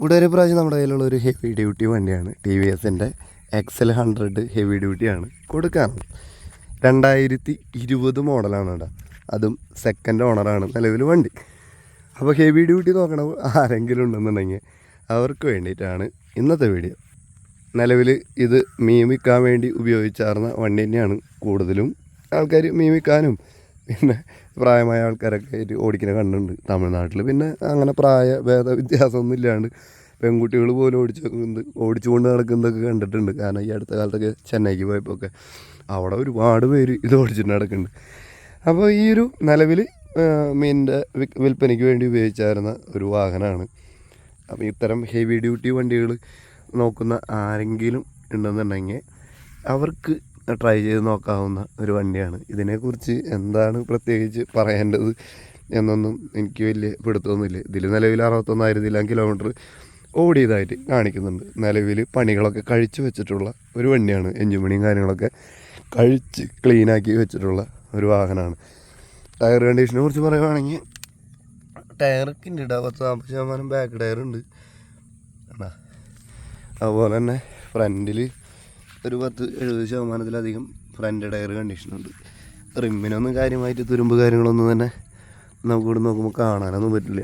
ഇവിടെ ഒരു പ്രാവശ്യം നമ്മുടെ കയ്യിലുള്ള ഒരു ഹെവി ഡ്യൂട്ടി വണ്ടിയാണ്. ടി വി എസിന്റെ എക്സൽ ഹൺഡ്രഡ് ഹെവി ഡ്യൂട്ടിയാണ് കൊടുക്കാറ്. രണ്ടായിരത്തി ഇരുപത് മോഡലാണ് കേട്ടോ. അതും സെക്കൻഡ് ഓണറാണ് നിലവിൽ വണ്ടി. അപ്പോൾ ഹെവി ഡ്യൂട്ടി നോക്കണ ആരെങ്കിലും ഉണ്ടെന്നുണ്ടെങ്കിൽ അവർക്ക് വേണ്ടിയിട്ടാണ് ഇന്നത്തെ വീഡിയോ നിലവിൽ ഇത് മീമിക്കാൻ വേണ്ടി ഉപയോഗിച്ചാർന്ന വണ്ടി തന്നെയാണ് കൂടുതലും ആൾക്കാർ മീമിക്കാനും. പിന്നെ പ്രായമായ ആൾക്കാരൊക്കെ ആയിട്ട് ഓടിക്കുന്ന കണ്ടുണ്ട് തമിഴ്നാട്ടിൽ പിന്നെ അങ്ങനെ പ്രായ ഭേദ വ്യത്യാസമൊന്നും ഇല്ലാണ്ട് പെൺകുട്ടികൾ പോലും ഓടിച്ച് വെക്കുന്നത് ഓടിച്ചുകൊണ്ട് നടക്കുന്നതൊക്കെ കണ്ടിട്ടുണ്ട്. കാരണം ഈ അടുത്ത കാലത്തൊക്കെ ചെന്നൈക്ക് പോയപ്പോൾ ഒക്കെ അവിടെ ഒരുപാട് പേര് ഇത് ഓടിച്ചിട്ട് നടക്കുന്നുണ്ട്. അപ്പോൾ ഈ ഒരു നിലവിൽ മീനിന്റെ വിൽ- വിൽപ്പനയ്ക്ക് വേണ്ടി ഉപയോഗിച്ചായിരുന്ന ഒരു വാഹനമാണ്. അപ്പോൾ ഇത്തരം ഹെവി ഡ്യൂട്ടി വണ്ടികൾ നോക്കുന്ന ആരെങ്കിലും ഉണ്ടെന്നുണ്ടെങ്കിൽ അവർക്ക് ട്രൈ ചെയ്ത് നോക്കാവുന്ന ഒരു വണ്ടിയാണ്. ഇതിനെക്കുറിച്ച് എന്താണ് പ്രത്യേകിച്ച് പറയേണ്ടത് എന്നൊന്നും എനിക്ക് വലിയ പിടുത്തമൊന്നുമില്ല. ഇതിൽ നിലവിൽ അറുപത്തൊന്നായിരത്തിലാം കിലോമീറ്റർ ഓടിയതായിട്ട് കാണിക്കുന്നുണ്ട്. നിലവിൽ പണികളൊക്കെ കഴിച്ചു വെച്ചിട്ടുള്ള ഒരു വണ്ടിയാണ്. എഞ്ചിൻ പണിയും കാര്യങ്ങളൊക്കെ കഴിച്ച് ക്ലീനാക്കി വെച്ചിട്ടുള്ള ഒരു വാഹനമാണ്. ടയർ കണ്ടീഷനെ കുറിച്ച് പറയുവാണെങ്കിൽ ടയറൊക്കെ ഉണ്ട് കേട്ടോ പത്ത് നാൽപ്പത് ശതമാനം ബാക്ക് ടയറുണ്ട് അതുപോലെ തന്നെ ഫ്രണ്ടിൽ ഒരു പത്ത് എഴുപത് ശതമാനത്തിലധികം ഫ്രണ്ട് ടയർ കണ്ടീഷനുണ്ട്. റിമ്മിനൊന്നും കാര്യമായിട്ട് തുരുമ്പ് കാര്യങ്ങളൊന്നും തന്നെ നമുക്ക് ഇവിടെ നോക്കുമ്പോൾ കാണാനൊന്നും പറ്റില്ല.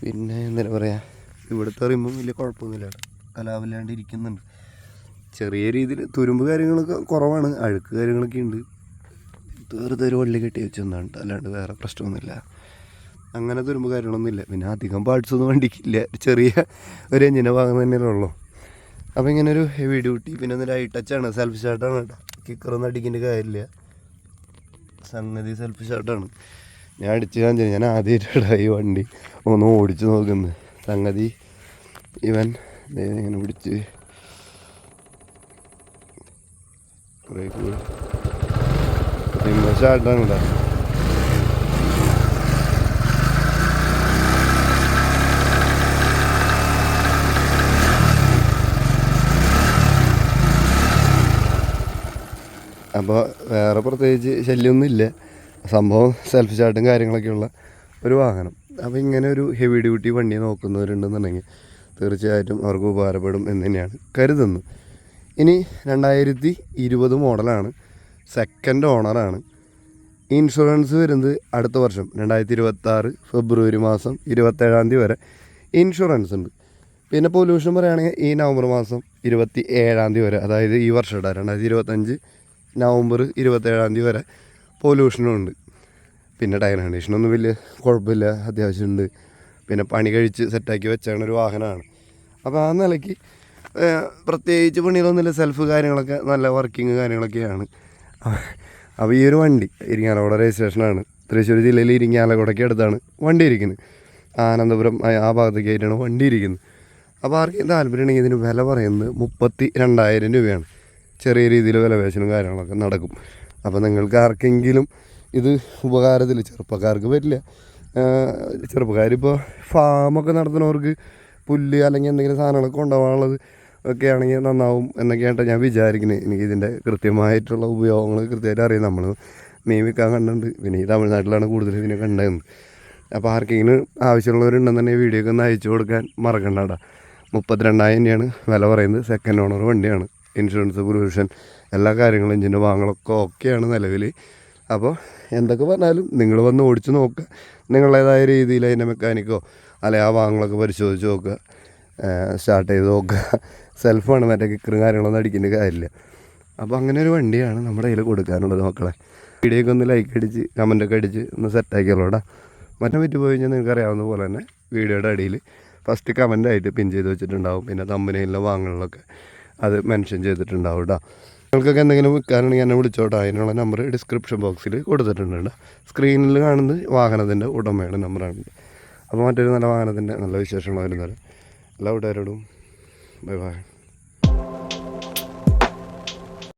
പിന്നെ എന്താ പറയുക ഇവിടുത്തെ റിമ്മും വലിയ കുഴപ്പമൊന്നുമില്ല. കലാവില്ലാണ്ട് ഇരിക്കുന്നുണ്ട്. ചെറിയ രീതിയിൽ തുരുമ്പ് കാര്യങ്ങളൊക്കെ കുറവാണ്. അഴുക്ക് കാര്യങ്ങളൊക്കെ ഉണ്ട്. വെറുതെ ഒരു വള്ളി കെട്ടി വെച്ചൊന്നാണ്. അല്ലാണ്ട് വേറെ പ്രശ്നമൊന്നുമില്ല. അങ്ങനെ തുരുമ്പ് കാര്യങ്ങളൊന്നുമില്ല. പിന്നെ അധികം പാർട്സ് ഒന്നും വണ്ടിക്കില്ല. ചെറിയ ഒരു എഞ്ചിനെ ഭാഗം തന്നെയല്ലേ ഉള്ളൂ. അപ്പോൾ ഇങ്ങനെ ഒരു ഹെവി ഡ്യൂട്ടി പിന്നെ ഒന്ന് ലൈറ്റ് ടച്ചാണ് സെൽഫ് ഷർട്ടാണ് കേട്ടോ. കിക്കറൊന്നും അടിക്കേണ്ട കാര്യമില്ല. സംഗതി സെൽഫ് ഷർട്ടാണ് ഞാൻ അടിച്ച് കാണിച്ചു ഞാൻ ആദ്യമായിട്ടാണ് ഈ വണ്ടി ഒന്ന് ഓടിച്ചു നോക്കുന്നത്. സംഗതി ഇവൻ ഇങ്ങനെ പിടിച്ച് ബ്രേക്ക് ഷർട്ടാണ് കേട്ടോ. അപ്പോൾ വേറെ പ്രത്യേകിച്ച് ശല്യമൊന്നുമില്ല സംഭവം സെൽഫ് ചാർട്ടും കാര്യങ്ങളൊക്കെയുള്ള ഒരു വാഹനം. അപ്പോൾ ഇങ്ങനെ ഒരു ഹെവി ഡ്യൂട്ടി വണ്ടി നോക്കുന്നവരുണ്ടെന്നുണ്ടെങ്കിൽ തീർച്ചയായിട്ടും അവർക്ക് ഉപകാരപ്പെടും എന്ന് തന്നെയാണ് കരുതുന്നത്. ഇനി രണ്ടായിരത്തി ഇരുപത് മോഡലാണ് സെക്കൻഡ് ഓണറാണ് ഇൻഷുറൻസ് വരുന്നത് അടുത്ത വർഷം രണ്ടായിരത്തി ഇരുപത്താറ് ഫെബ്രുവരി മാസം ഇരുപത്തേഴാം തീയതി വരെ ഇൻഷുറൻസ് ഉണ്ട്. പിന്നെ പൊല്യൂഷൻ പറയുകയാണെങ്കിൽ ഈ നവംബർ മാസം ഇരുപത്തി ഏഴാം തീയതി വരെ അതായത് ഈ വർഷം രണ്ടായിരത്തി ഇരുപത്തഞ്ച് നവംബർ ഇരുപത്തേഴാം തീയതി വരെ പൊല്യൂഷനും ഉണ്ട് പിന്നെ ടയർ കണ്ടീഷനൊന്നും വലിയ കുഴപ്പമില്ല അത്യാവശ്യമുണ്ട്. പിന്നെ പണി കഴിച്ച് സെറ്റാക്കി വെച്ചാണ് ഒരു വാഹനമാണ്. അപ്പോൾ ആ നിലയ്ക്ക് പ്രത്യേകിച്ച് പണികളൊന്നുമില്ല സെൽഫ് കാര്യങ്ങളൊക്കെ നല്ല വർക്കിംഗ് കാര്യങ്ങളൊക്കെയാണ്. അപ്പോൾ ഈ ഒരു വണ്ടി ഇരിങ്ങാലക്കുട രജിസ്ട്രേഷനാണ് തൃശ്ശൂർ ജില്ലയിൽ ഇരിങ്ങാലക്കുടയ്ക്ക് അടുത്താണ് വണ്ടി ഇരിക്കുന്നത്. ആനന്ദപുരം ആ- ആ ഭാഗത്തേക്ക് ആയിട്ടാണ് വണ്ടി ഇരിക്കുന്നത്. അപ്പോൾ ആർക്കും താല്പര്യം ഉണ്ടെങ്കിൽ ഇതിന് വില പറയുന്നത് മുപ്പത്തി രണ്ടായിരം രൂപയാണ്. ചെറിയ രീതിയിൽ വിലവേശനും കാര്യങ്ങളൊക്കെ നടക്കും. അപ്പോൾ നിങ്ങൾക്ക് ആർക്കെങ്കിലും ഇത് ഉപകാരത്തിൽ ചെറുപ്പക്കാർക്ക് പറ്റില്ല. ചെറുപ്പക്കാരിപ്പോൾ ഫാമൊക്കെ നടത്തുന്നവർക്ക് പുല്ല് അല്ലെങ്കിൽ എന്തെങ്കിലും സാധനങ്ങളൊക്കെ ഉണ്ടാവാനുള്ളത് ഒക്കെ ആണെങ്കിൽ നന്നാവും എന്നൊക്കെയാണ് ഞാൻ വിചാരിക്കുന്നത് എനിക്ക് ഇതിന്റെ കൃത്യമായിട്ടുള്ള ഉപയോഗങ്ങൾ കൃത്യമായിട്ട് അറിയാം. നമ്മൾ മീൻ വിൽക്കാൻ കണ്ടുണ്ട് പിന്നെ ഈ തമിഴ്നാട്ടിലാണ് കൂടുതൽ ഇതിനെ കണ്ടതെന്ന് അപ്പോൾ ആർക്കെങ്കിലും ആവശ്യമുള്ളവരുണ്ടെന്നുണ്ടെങ്കിൽ വീഡിയോ ഒക്കെ ഒന്ന് അയച്ചു കൊടുക്കാൻ മറക്കണ്ട മുപ്പത്തിരണ്ടായിരം രൂപയാണ് വില പറയുന്നത്. സെക്കൻഡ് ഓണർ വണ്ടിയാണ്. ഇൻഷുറൻസ് പ്രൊവിഷൻ എല്ലാ കാര്യങ്ങളും എഞ്ചിന്റെ വാങ്ങലൊക്കെ ഓക്കെയാണ് നിലവിൽ അപ്പോൾ എന്തൊക്കെ പറഞ്ഞാലും നിങ്ങൾ വന്ന് ഓടിച്ച് നോക്കുക നിങ്ങളുടേതായ രീതിയിൽ അതിന്റെ മെക്കാനിക്കോ അല്ലെങ്കിൽ ആ വാങ്ങലൊക്കെ പരിശോധിച്ച് നോക്കുക സ്റ്റാർട്ട് ചെയ്ത് നോക്കുക സെൽഫാണ് മറ്റേ കിക്കറും കാര്യങ്ങളൊന്നും അടിക്കേണ്ട കാര്യമില്ല. അപ്പോൾ അങ്ങനെ ഒരു വണ്ടിയാണ് നമ്മുടെ കയ്യിൽ കൊടുക്കാനുള്ളത് മക്കളെ. വീഡിയോക്ക് ഒന്ന് ലൈക്ക് അടിച്ച് കമന്റൊക്കെ അടിച്ച് ഒന്ന് സെറ്റാക്കിയുള്ളൂടാ മറ്റേ പറ്റി പോയി കഴിഞ്ഞാൽ നിങ്ങൾക്ക് അറിയാവുന്ന പോലെ തന്നെ വീഡിയോയുടെ അടിയിൽ ഫസ്റ്റ് കമന്റായിട്ട് പിൻ ചെയ്ത് വെച്ചിട്ടുണ്ടാവും. പിന്നെ തമ്പനയിലെ വാങ്ങലിലൊക്കെ അത് മെൻഷൻ ചെയ്തിട്ടുണ്ടാവും കേട്ടോ നിങ്ങൾക്കൊക്കെ എന്തെങ്കിലും വിൽക്കാനാണെങ്കിൽ എന്നെ വിളിച്ചോട്ടോ അതിനുള്ള നമ്പർ ഡിസ്ക്രിപ്ഷൻ ബോക്സിൽ കൊടുത്തിട്ടുണ്ട് സ്ക്രീനിൽ കാണുന്നത് വാഹനത്തിന്റെ ഉടമയുടെ നമ്പറാണ് അപ്പോൾ മറ്റൊരു നല്ല വാഹനത്തിന്റെ നല്ല വിശേഷങ്ങളായിരുന്നു എല്ലാ കൂട്ടുകാരോടും ബൈ ബൈ